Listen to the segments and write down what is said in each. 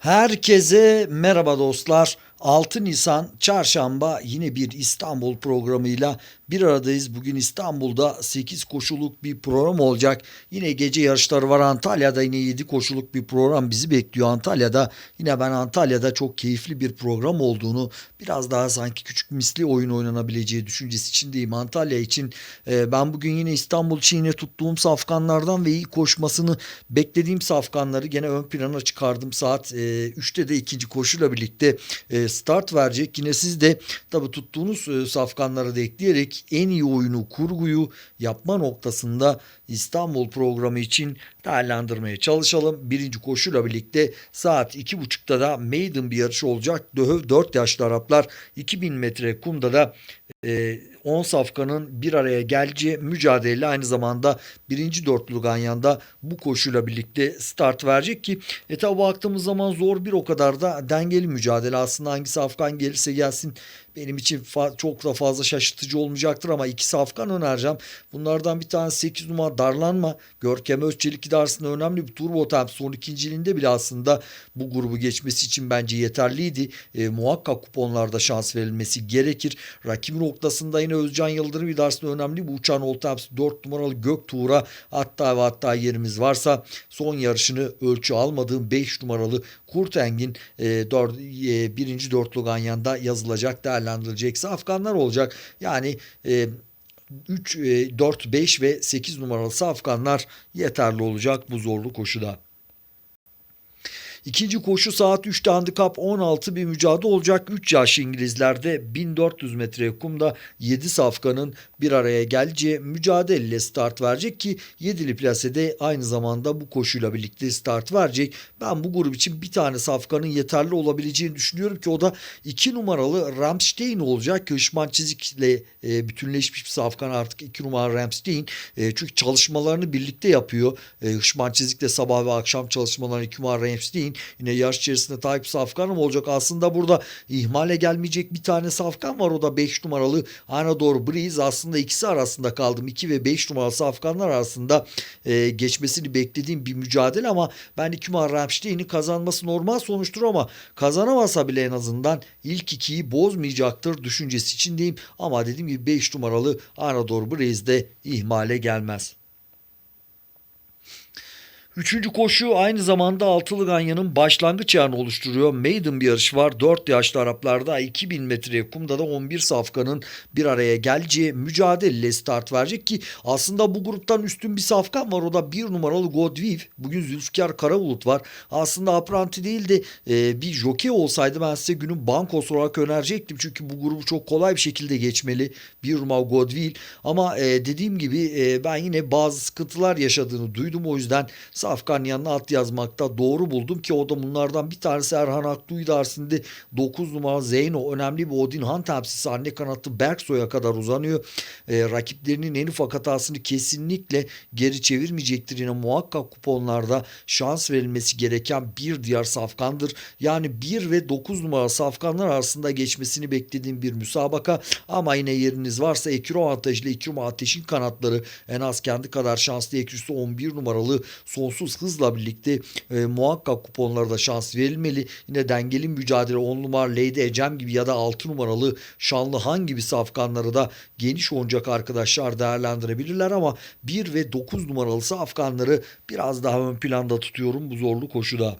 Herkese merhaba dostlar. 6 Nisan Çarşamba yine bir İstanbul programıyla bir aradayız. Bugün İstanbul'da 8 koşuluk bir program olacak. Yine gece yarışları var Antalya'da yine 7 koşuluk bir program bizi bekliyor Antalya'da. Yine ben Antalya'da çok keyifli bir program olduğunu biraz daha sanki küçük misli oyun oynanabileceği düşüncesi içindeyim Antalya için. Ee, ben bugün yine İstanbul için yine tuttuğum safkanlardan ve iyi koşmasını beklediğim safkanları gene ön plana çıkardım. Saat e, 3'te de ikinci koşuyla birlikte e, start verecek. Yine siz de tabi tuttuğunuz e, safkanları da ekleyerek en iyi oyunu, kurguyu yapma noktasında İstanbul programı için değerlendirmeye çalışalım. Birinci koşuyla birlikte saat 2.30'da da maiden bir yarış olacak. Döhöv 4 yaşlı Araplar 2000 metre kumda da e, 10 safkanın bir araya geleceği mücadele aynı zamanda birinci dörtlü Ganyan'da bu koşuyla birlikte start verecek ki e tabi baktığımız zaman zor bir o kadar da dengeli mücadele aslında hangi safkan gelirse gelsin benim için çok da fazla şaşırtıcı olmayacaktır ama iki safkan önereceğim. Bunlardan bir tanesi 8 numara Darlanma. Görkem Özçelik idaresinde önemli bir turbo temp. Son ikinciliğinde bile aslında bu grubu geçmesi için bence yeterliydi. E, muhakkak kuponlarda şans verilmesi gerekir. Rakip noktasında yine Özcan Yıldırım idaresinde önemli bir uçan ol temp 4 numaralı Göktuğra hatta ve hatta yerimiz varsa son yarışını ölçü almadığım 5 numaralı Kurtengin e, dör, e, birinci yazılacak değerlendirilecek safkanlar olacak. Yani e, 3, 4, 5 ve 8 numaralı safkanlar yeterli olacak bu zorlu koşuda. İkinci koşu saat 3'te handikap 16 bir mücadele olacak. 3 yaş İngilizlerde 1400 metre kumda 7 safkanın bir araya geleceği mücadeleyle start verecek ki 7'li plasede aynı zamanda bu koşuyla birlikte start verecek. Ben bu grup için bir tane safkanın yeterli olabileceğini düşünüyorum ki o da 2 numaralı Ramstein olacak. Hışman çizikle e, bütünleşmiş bir safkan artık 2 numara Ramstein. E, çünkü çalışmalarını birlikte yapıyor. E, Hışman çizikle sabah ve akşam çalışmalarını 2 numara Ramstein. Yine yarış içerisinde Tayyip Safkan'ım olacak. Aslında burada ihmale gelmeyecek bir tane Safkan var. O da 5 numaralı Anadolu Breeze. Aslında ikisi arasında kaldım. 2 ve 5 numaralı Safkanlar arasında e, geçmesini beklediğim bir mücadele ama ben 2 numara Ramstein'in kazanması normal sonuçtur ama kazanamasa bile en azından ilk ikiyi bozmayacaktır düşüncesi içindeyim. Ama dediğim gibi 5 numaralı Anadolu Breeze de ihmale gelmez. Üçüncü koşu aynı zamanda Altılı Ganyan'ın başlangıç yarını oluşturuyor. Maiden bir yarış var. 4 yaşlı Araplarda 2000 metreye kumda da 11 safkanın bir araya geleceği mücadeleyle start verecek ki aslında bu gruptan üstün bir safkan var. O da bir numaralı Godviv. Bugün Zülfikar Karabulut var. Aslında apranti değil de e, bir jockey olsaydı ben size günün bankosu olarak önerecektim. Çünkü bu grubu çok kolay bir şekilde geçmeli. Bir numaralı Godwill. Ama e, dediğim gibi e, ben yine bazı sıkıntılar yaşadığını duydum. O yüzden Safkan yanına at yazmakta doğru buldum ki o da bunlardan bir tanesi Erhan Aklu idaresinde 9 numara Zeyno önemli bir Odin Han temsilcisi anne kanatlı Berksoy'a kadar uzanıyor. E, rakiplerinin en ufak hatasını kesinlikle geri çevirmeyecektir. Yine muhakkak kuponlarda şans verilmesi gereken bir diğer safkandır. Yani 1 ve 9 numara safkanlar arasında geçmesini beklediğim bir müsabaka ama yine yeriniz varsa Ekiro avantajlı Ekiro ateşin kanatları en az kendi kadar şanslı ekürüsü 11 numaralı sonsuz hızla birlikte e, muhakkak kuponlarda şans verilmeli. Yine dengeli mücadele 10 numara Lady Ecem gibi ya da 6 numaralı Şanlıhan gibi safkanları da geniş oyuncak arkadaşlar değerlendirebilirler ama 1 ve 9 numaralı safkanları biraz daha ön planda tutuyorum bu zorlu koşuda.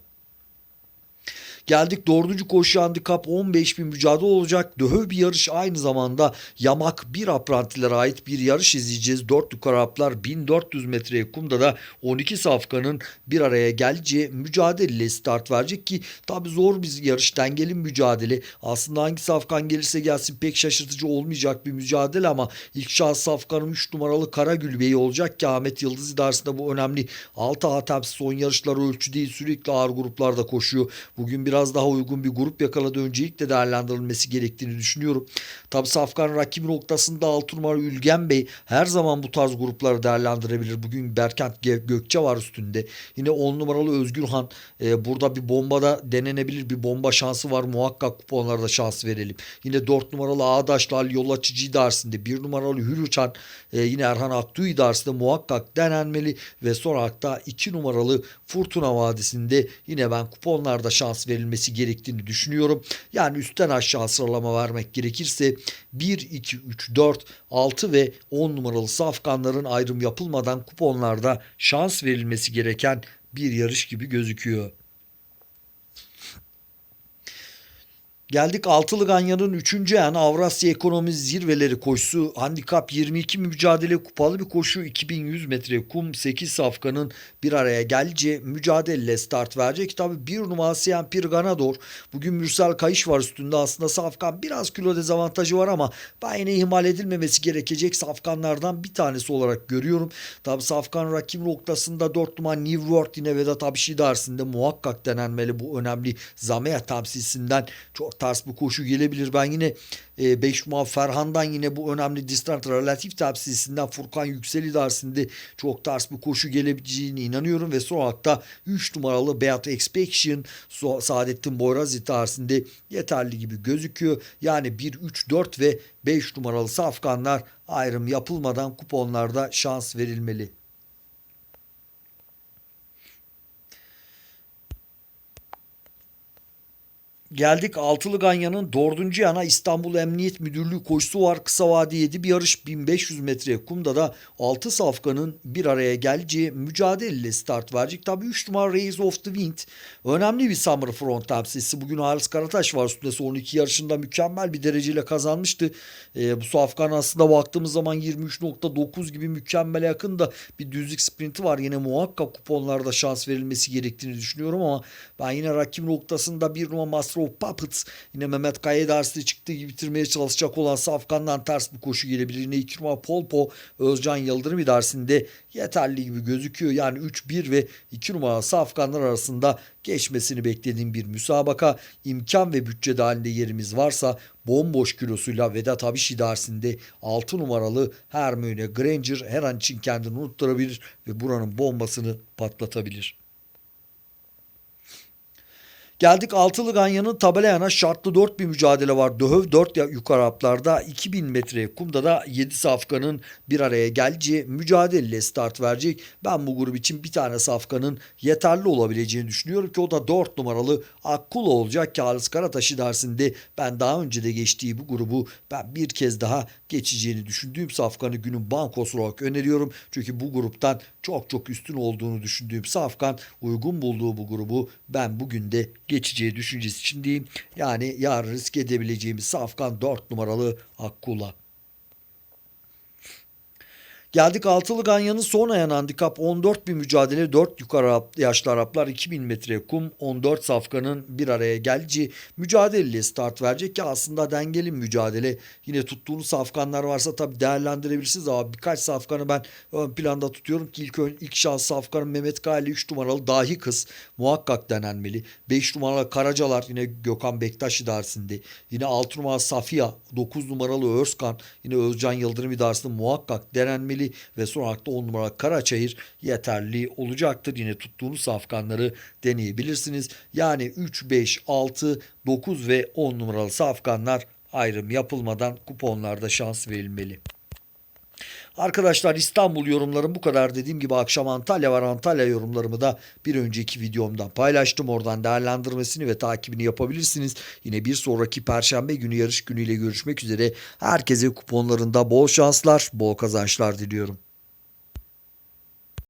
Geldik dördüncü koşu handikap 15 bin mücadele olacak. Döhöv bir yarış aynı zamanda yamak bir aprantilere ait bir yarış izleyeceğiz. Dörtlü Araplar 1400 metreye kumda da 12 safkanın bir araya geleceği mücadeleyle start verecek ki tabi zor bir yarış dengeli mücadele. Aslında hangi safkan gelirse gelsin pek şaşırtıcı olmayacak bir mücadele ama ilk şans safkanım 3 numaralı Karagül Bey olacak ki Ahmet Yıldız idaresinde bu önemli 6 A temsil son yarışları ölçü değil sürekli ağır gruplarda koşuyor. Bugün biraz biraz daha uygun bir grup yakaladı. Öncelikle değerlendirilmesi gerektiğini düşünüyorum. Tabi Safkan rakibi noktasında 6 numara Ülgen Bey her zaman bu tarz grupları değerlendirebilir. Bugün Berkant Gökçe var üstünde. Yine 10 numaralı Özgürhan e, burada bir bombada denenebilir bir bomba şansı var. Muhakkak kuponlarda şans verelim. Yine 4 numaralı Ağdaşlar yol açıcı idaresinde 1 numaralı Hürüçan e, yine Erhan Aktu idaresinde muhakkak denenmeli ve son olarak da 2 numaralı Fırtına Vadisi'nde yine ben kuponlarda şans verilmesi gerektiğini düşünüyorum. Yani üstten aşağı sıralama vermek gerekirse 1, 2, 3, 4, 6 ve 10 numaralı safkanların ayrım yapılmadan kuponlarda şans verilmesi gereken bir yarış gibi gözüküyor. Geldik Altılı Ganyan'ın 3. en Avrasya Ekonomi Zirveleri koşusu. Handikap 22 mücadele kupalı bir koşu. 2100 metre kum 8 safkanın bir araya geleceği mücadeleyle start verecek. Tabi bir numara Siyan Pirganador. Bugün Mürsel Kayış var üstünde. Aslında safkan biraz kilo dezavantajı var ama ben yine ihmal edilmemesi gerekecek safkanlardan bir tanesi olarak görüyorum. Tabi safkan rakip noktasında 4 numara New World yine Vedat Abişi dersinde muhakkak denenmeli bu önemli Zamea temsilcisinden çok ters bir koşu gelebilir. Ben yine 5 numara Ferhan'dan yine bu önemli distans relatif temsilcisinden Furkan Yüksel idaresinde çok ters bir koşu gelebileceğine inanıyorum ve son da 3 numaralı Beat Expectation Saadettin Boyraz idaresinde yeterli gibi gözüküyor. Yani 1, 3, 4 ve 5 numaralı safkanlar ayrım yapılmadan kuponlarda şans verilmeli. Geldik Altılı Ganyan'ın dördüncü yana İstanbul Emniyet Müdürlüğü koşusu var. Kısa vade 7 bir yarış 1500 metre kumda da 6 safkanın bir araya geleceği mücadeleyle start verecek. Tabi 3 numara Race of the Wind önemli bir Summer Front temsilcisi. Bugün Halis Karataş var üstünde son iki yarışında mükemmel bir dereceyle kazanmıştı. E, bu safkan aslında baktığımız zaman 23.9 gibi mükemmele yakın da bir düzlük sprinti var. Yine muhakkak kuponlarda şans verilmesi gerektiğini düşünüyorum ama ben yine rakip noktasında bir numara Master of Puppets yine Mehmet Kaya dersinde çıktığı gibi bitirmeye çalışacak olan Safkan'dan ters bir koşu gelebilir. Yine 2 numara Polpo Özcan Yıldırım idaresinde yeterli gibi gözüküyor. Yani 3-1 ve 2 numara Safkanlar arasında geçmesini beklediğim bir müsabaka imkan ve bütçe dahilinde yerimiz varsa bomboş kilosuyla Vedat Abiş idaresinde 6 numaralı Hermione Granger her an için kendini unutturabilir ve buranın bombasını patlatabilir. Geldik Altılı Ganyan'ın tabelayana şartlı 4 bir mücadele var. Döhöv 4 yukarı haplarda 2000 metre kumda da 7 safkanın bir araya geleceği mücadeleyle start verecek. Ben bu grup için bir tane safkanın yeterli olabileceğini düşünüyorum ki o da 4 numaralı Akkula olacak ki Halis Karataş dersinde ben daha önce de geçtiği bu grubu ben bir kez daha geçeceğini düşündüğüm safkanı günün bankosu olarak öneriyorum. Çünkü bu gruptan çok çok üstün olduğunu düşündüğüm safkan uygun bulduğu bu grubu ben bugün de geçeceği düşüncesi içindeyim. Yani yarın risk edebileceğimiz Safkan 4 numaralı Akkula. Geldik altılı ganyanın son ayan handikap 14 bir mücadele 4 yukarı yaşlı Araplar 2000 metre kum 14 safkanın bir araya geleceği mücadeleyle start verecek ki aslında dengeli mücadele. Yine tuttuğunuz safkanlar varsa tabi değerlendirebilirsiniz ama birkaç safkanı ben ön planda tutuyorum ki ilk, ön, ilk şans safkanım Mehmet Kayali 3 numaralı dahi kız muhakkak denenmeli. 5 numaralı Karacalar yine Gökhan Bektaş idaresinde. Yine 6 numaralı Safiya 9 numaralı Özkan yine Özcan Yıldırım idaresinde muhakkak denenmeli yeterli ve son olarak da 10 numara Karaçayır yeterli olacaktır. Yine tuttuğunuz safkanları deneyebilirsiniz. Yani 3, 5, 6, 9 ve 10 numaralı safkanlar ayrım yapılmadan kuponlarda şans verilmeli. Arkadaşlar İstanbul yorumlarım bu kadar. Dediğim gibi akşam Antalya var. Antalya yorumlarımı da bir önceki videomdan paylaştım. Oradan değerlendirmesini ve takibini yapabilirsiniz. Yine bir sonraki perşembe günü yarış günüyle görüşmek üzere. Herkese kuponlarında bol şanslar, bol kazançlar diliyorum.